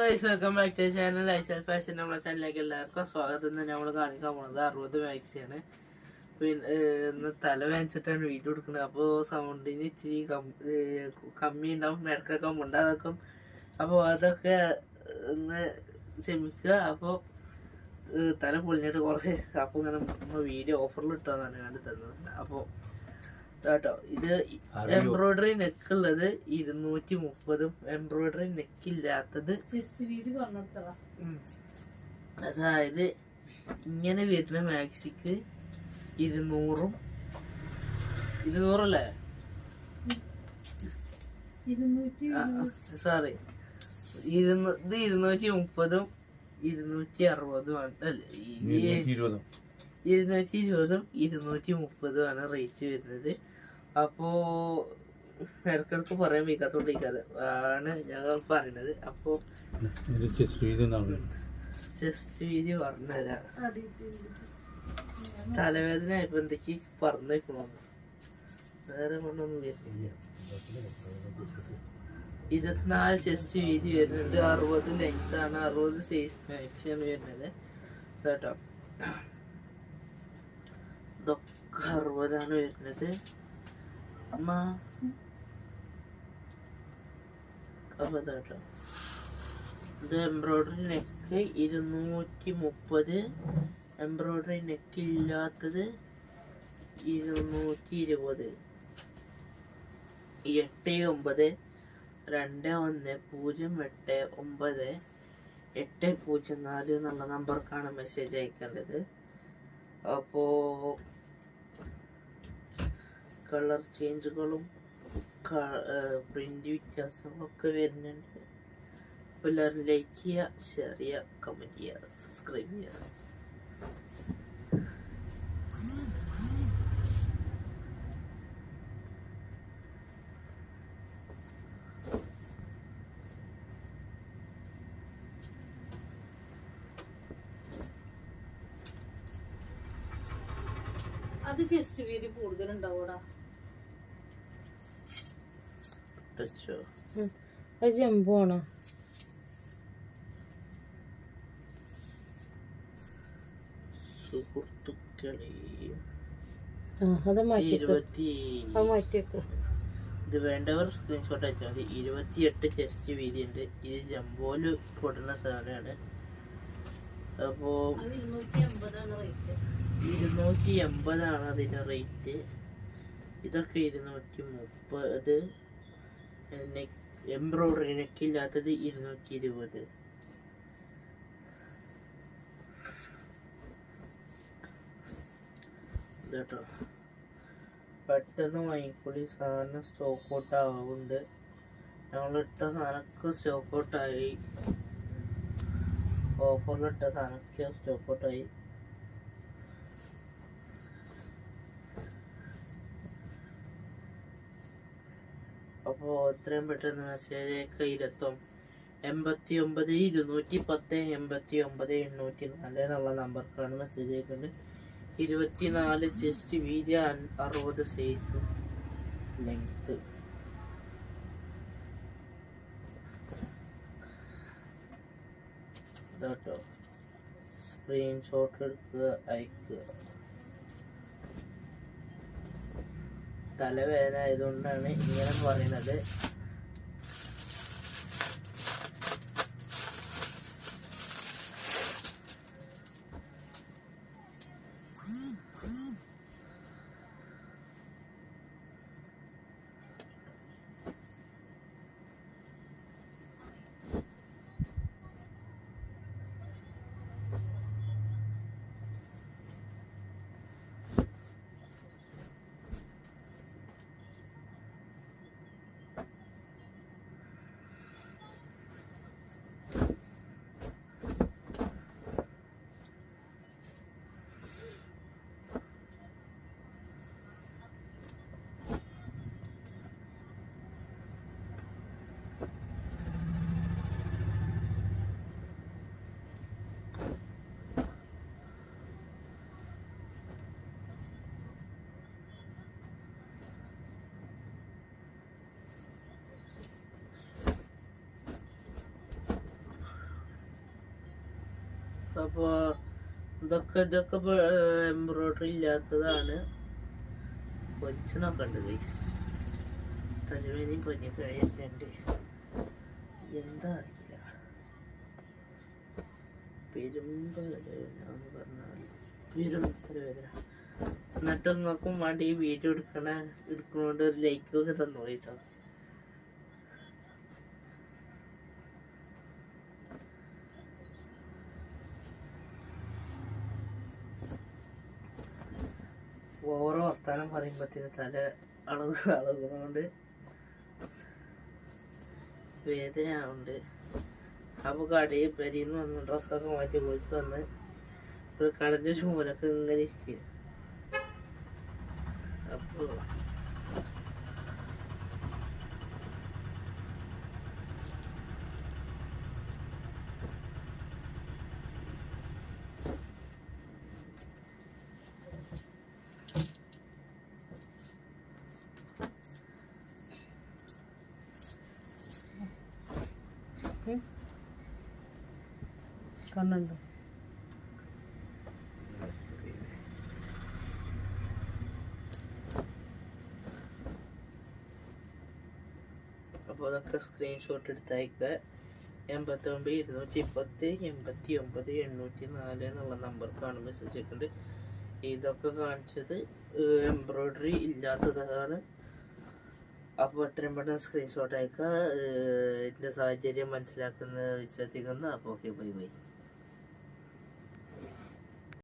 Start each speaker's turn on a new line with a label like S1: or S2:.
S1: Welcome back to channel Aishal fashion നമ്മളെ ചാനലിലേക്ക് എല്ലാവർക്കും സ്വാഗതം. തന്നെ നമ്മൾ കാണിക്കാൻ പോണത് അറുപത് മാക്സിയാണ് പിന്നെ ഇന്ന് തല വേദനിച്ചിട്ടാണ് വീഡിയോ എടുക്കുന്നത്. അപ്പോൾ സൗണ്ടിന് ഇച്ചിരി കമ്മി ഉണ്ടാവും ഇടക്കൊക്കെ ഉണ്ടാകും അപ്പോൾ അതൊക്കെ ഒന്ന് ക്ഷമിക്കുക. അപ്പോൾ തല പൊളിഞ്ഞിട്ട് കുറേ അപ്പോൾ ഇങ്ങനെ വീഡിയോ ഓഫറിൽ ഇട്ടാന്നാണ് കണ്ടു തന്നത്. അപ്പോൾ കേട്ടോ ഇത് എംബ്രോയിഡറി നെക്ക് ഉള്ളത് ഇരുന്നൂറ്റി മുപ്പതും എംബ്രോയിഡറി നെക്ക് ഇല്ലാത്തത്. അതായത് ഇങ്ങനെ വരുന്ന മാക്സിക്ക് ഇരുന്നൂറും. ഇരുന്നൂറല്ലേ? സോറി ഇരുന്നൂ ഇത് ഇരുന്നൂറ്റി മുപ്പതും ഇരുന്നൂറ്റി അറുപതും ആണ്. അല്ലേ? ഇരുന്നൂറ്റി ഇരുപതും ഇരുന്നൂറ്റി മുപ്പതും ആണ് റേറ്റ് വരുന്നത്. അപ്പോ ഇടക്കിടക്ക് പറയാൻ വയ്ക്കാത്തോണ്ടിരിക്കാതെ ആണ് ഞങ്ങൾ പറയണത് അപ്പോ
S2: ഇത് ചെസ്റ്റ് വീതി പറഞ്ഞുതരാ.
S1: ജസ്റ്റ് വീതി പറഞ്ഞുതരാം തലവേദന ഇപ്പൊ എന്തൊക്കെ പറഞ്ഞേക്കണോന്ന്. വേറെ കൊണ്ടൊന്നും വരുന്നില്ല ഇരുപത്തിനാല് ചെസ്റ്റ് വീതി വരുന്നുണ്ട്. അറുപത് ലെങ്ത് ആണ്. അറുപത് സൈസ് മാക്സ് ആണ് വരുന്നത്. കേട്ടോ ഇതൊക്കെ അറുപതാണ് വരുന്നത്. അമ്മ. അപ്പൊ ഇതാട്ടോ ഇത് എംബ്രോയിഡറി നെക്ക് ഇരുന്നൂറ്റി മുപ്പത്. എംബ്രോയിഡറി നെക്ക് ഇല്ലാത്തത് ഇരുന്നൂറ്റി ഇരുപത്. എട്ട് ഒമ്പത് രണ്ട് ഒന്ന് പൂജ്യം എട്ട് ഒമ്പത്. എട്ട് പൂജ്യം നാല് എന്നുള്ള നമ്പർക്കാണ് മെസ്സേജ് അയക്കേണ്ടത്. അപ്പോൾ കളർ ചേഞ്ചുകളും പ്രിന്റ് വ്യത്യാസങ്ങളൊക്കെ വരുന്നുണ്ട്. അപ്പോൾ എല്ലാവരും ലൈക്ക് ചെയ്യുക ഷെയർ ചെയ്യുക കമന്റ് ചെയ്യുക സബ്സ്ക്രൈബ് ചെയ്യുക.
S3: അത് ചെസ്റ്റ് വീതി കൂടുതലുണ്ടാവൂടാ
S1: ടച്ചോ
S3: അത് ജമ്പുവാണോ
S1: സുഹൃത്തുക്കളെ.
S3: ആ അത് മാറ്റിക്ക്
S1: ഇരുപത്തി
S3: അത് മാറ്റിയേക്ക്
S1: ഇത് വേണ്ടവർ സ്ക്രീൻഷോട്ട് അയച്ചാൽ മതി. ഇരുപത്തിയെട്ട് ചെസ്റ്റ് വീതിയുണ്ട് ഇത് ജമ്പോൽ പൊടുന്ന സാധനമാണ്. അപ്പോ
S3: ഇരുന്നൂറ്റി
S1: എൺപതാണ് അതിന്റെ റേറ്റ് ഇതൊക്കെ ഇരുന്നൂറ്റി മുപ്പത് എംബ്രോയിഡറി നെക്കില്ലാത്തത് ഇരുന്നൂറ്റി ഇരുപത് കേട്ടോ പെട്ടെന്ന് വാങ്ങിക്കൂടി സാധനം സ്റ്റോക്ക് ഔട്ട് ആവുന്നുണ്ട്. ഞങ്ങളിട്ട സാധനമൊക്കെ സ്റ്റോക്ക് ഔട്ടായി ഓഫറിലിട്ട സാധനമൊക്കെ സ്റ്റോക്ക് ഔട്ടായി അപ്പോൾ എത്രയും പെട്ടെന്ന് മെസ്സേജ് കയ്യിലെത്തും എൺപത്തി ഒമ്പത് ഇരുന്നൂറ്റി പത്ത് എൺപത്തി ഒമ്പത് എണ്ണൂറ്റി നാല് എന്നുള്ള നമ്പർക്കാണ് മെസ്സേജ് അയക്കുന്നത് ഇരുപത്തി നാല് ജസ്റ്റ് വീതി അറുപത് സൈസ് ലെങ്ത് കേട്ടോ സ്ക്രീൻഷോട്ട് എടുക്കുക അയക്കുക തലവേദന ആയതുകൊണ്ടാണ് ഇങ്ങനെ പറയുന്നത്. അപ്പോൾ ഇതൊക്കെ ഇതൊക്കെ എംബ്രോയിഡറി ഇല്ലാത്തതാണ്. പൊരിച്ചണൊക്കെ ഉണ്ട് ഗൈസ് തലവേനയും കഴിയുന്നുണ്ട് എന്താ അറിയില്ല പെരുമ്പലവേദന പറഞ്ഞാൽ തലവേദന എന്നിട്ട് നിങ്ങൾക്കും വേണ്ടി ഈ വീഡിയോ എടുക്കണ എടുക്കണോണ്ട് ഒരു ലൈക്ക് ഒക്കെ തന്നു കേട്ടോ ഓരോ വർത്താനം പറയുമ്പോഴത്തേന് തല അളവ് അളവുകൊണ്ട് വേദനയാവുണ്ട് അപ്പോൾ കടയിൽ പെരിന്ന് വന്ന് ഡ്രസ്സൊക്കെ മാറ്റി കുളിച്ച് വന്ന് ഒരു കടന്റെ ചൂലൊക്കെ ഇങ്ങനെ ഇരിക്കുക. അപ്പോൾ
S3: കണ്ണുണ്ടോ.
S1: അപ്പോൾ അതൊക്കെ സ്ക്രീൻഷോട്ട് എടുത്തയക്കുക. എൺപത്തി ഒമ്പത് ഇരുന്നൂറ്റി പത്ത് എൺപത്തി ഒമ്പത് എണ്ണൂറ്റി നാല് എന്നുള്ള നമ്പർക്കാണ് മെസ്സേജ് അയക്കേണ്ടത്. ഇതൊക്കെ കാണിച്ചത് എംബ്രോയിഡറി ഇല്ലാത്തതാണ്. അപ്പോൾ എത്രയും പെട്ടെന്ന് സ്ക്രീൻഷോട്ട് അയക്കുക. എന്റെ സാഹചര്യം മനസ്സിലാക്കുന്ന വിശ്വസിക്കുന്നു. അപ്പോൾ ഓക്കെ ബൈ ബൈ